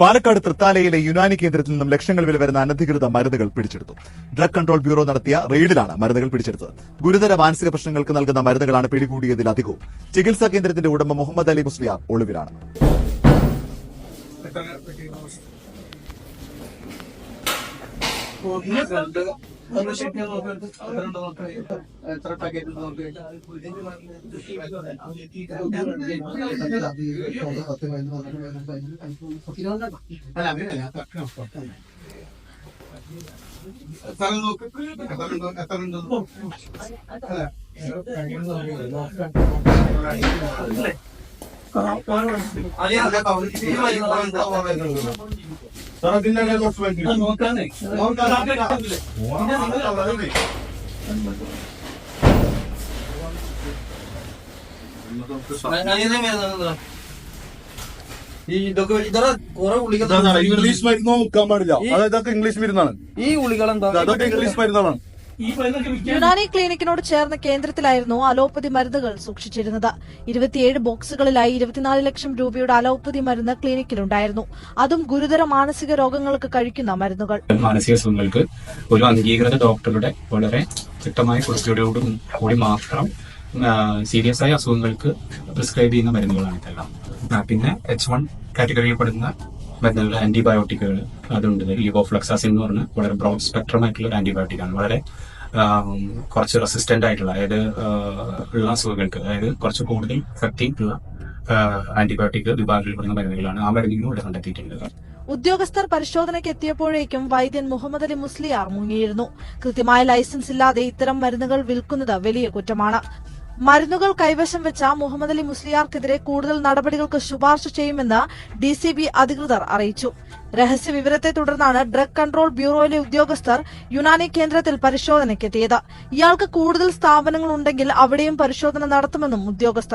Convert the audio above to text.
പാലക്കാട് തൃത്താലയിലെ യുനാനി കേന്ദ്രത്തിൽ നിന്നും ലക്ഷങ്ങൾ വില വരുന്ന അനധികൃത മരുന്നുകൾ പിടിച്ചെടുത്തു. ഡ്രഗ് കൺട്രോൾ ബ്യൂറോ നടത്തിയ റെയ്ഡിലാണ് മരുന്നുകൾ പിടിച്ചെടുത്തത്. ഗുരുതര മാനസിക പ്രശ്നങ്ങൾക്ക് നൽകുന്ന മരുന്നുകളാണ് പിടികൂടിയതിലധികവും ചികിത്സാ കേന്ദ്രത്തിന്റെ ഉടമ മുഹമ്മദ് അലി മുസ്ലിയാർ ഒളിവിലാണ്. Oh, he's under. എത്ര പാക്കറ്റ് നോക്ക് അല്ല അങ്ങനെയല്ല എത്ര നോക്ക്. എത്ര ഉണ്ട് എത്ര ഉണ്ട് അല്ല. നോക്കാന്നേ ഈ ഇതൊക്കെ ഇതാ കുറെ ഗുളിക ഇംഗ്ലീഷ് മരുന്ന് നോക്കാൻ പാടില്ല അതായത് ഇതൊക്കെ ഇംഗ്ലീഷ് മരുന്നാണ് ഈ ഗുളികൾ എന്താ അതൊക്കെ ഇംഗ്ലീഷ് മരുന്നാണ് യുനാനി ക്ലിനിക്കിനോട് ചേർന്ന കേന്ദ്രത്തിലായിരുന്നു അലോപ്പതി മരുന്നുകൾ സൂക്ഷിച്ചിരുന്നത്. ഇരുപത്തിയേഴ് ബോക്സുകളിലായി ഇരുപത്തിനാല് ലക്ഷം രൂപയുടെ അലോപ്പതി മരുന്ന് ക്ലിനിക്കിലുണ്ടായിരുന്നു. അതും ഗുരുതര മാനസിക രോഗങ്ങൾക്ക് കഴിക്കുന്ന മരുന്നുകൾ. മാനസിക അസുഖങ്ങൾക്ക് ഒരു അംഗീകൃത ഡോക്ടറുടെ വളരെ വ്യക്തമായ കുറിച്ചോടുകൂടി കൂടി മാത്രം സീരിയസ് ആയ അസുഖങ്ങൾക്ക് പ്രിസ്ക്രൈബ് ചെയ്യുന്ന മരുന്നുകളാണ് ഇതെല്ലാം. പിന്നെ എച്ച് വൺ കാറ്റഗറിയിൽ പെടുന്ന മരുന്നുകൾ ആന്റിബയോട്ടിക്കുകൾ അതുണ്ട്. ലിവോഫ്ലക്സാസിൻ എന്ന് പറഞ്ഞ വളരെ ബ്രോഡ് സ്പെക്ട്രം ആയിട്ടുള്ള ഒരു ആന്റിബയോട്ടിക് ആണ്. വളരെ കുറച്ച് റെസിസ്റ്റന്റ് ആയിട്ടുള്ള അതായത് ഉള്ള അസുഖങ്ങൾക്ക് അതായത് കുറച്ച് കൂടുതൽ എഫക്റ്റീവ് ഉള്ള ആന്റിബയോട്ടിക് വിഭാഗത്തിൽ പെടുന്ന മരുന്നുകളാണ് ആ മരുന്നുകളും ഇവിടെ കണ്ടെത്തിയിട്ടുണ്ട്. ഉദ്യോഗസ്ഥർ പരിശോധനയ്ക്ക് എത്തിയപ്പോഴേക്കും വൈദ്യൻ മുഹമ്മദ് അലി മുസ്ലിയാർ മുങ്ങിയിരുന്നു. കൃത്യമായ ലൈസൻസ് ഇല്ലാതെ ഇത്തരം മരുന്നുകൾ വിൽക്കുന്നത് വലിയ കുറ്റമാണ്. മരുന്നുകൾ കൈവശം വെച്ച മുഹമ്മദ് അലി മുസ്ലിയാർക്കെതിരെ കൂടുതൽ നടപടികൾക്ക് ശുപാർശ ചെയ്യുമെന്ന് ഡി സി ബി അധികൃതർ അറിയിച്ചു. രഹസ്യ വിവരത്തെ തുടർന്നാണ് ഡ്രഗ് കൺട്രോൾ ബ്യൂറോയിലെ ഉദ്യോഗസ്ഥർ യുനാനി കേന്ദ്രത്തിൽ പരിശോധനയ്ക്കെത്തിയത്. ഇയാൾക്ക് കൂടുതൽ സ്ഥാപനങ്ങൾ ഉണ്ടെങ്കിൽ അവിടെയും പരിശോധന നടത്തുമെന്നും ഉദ്യോഗസ്ഥർ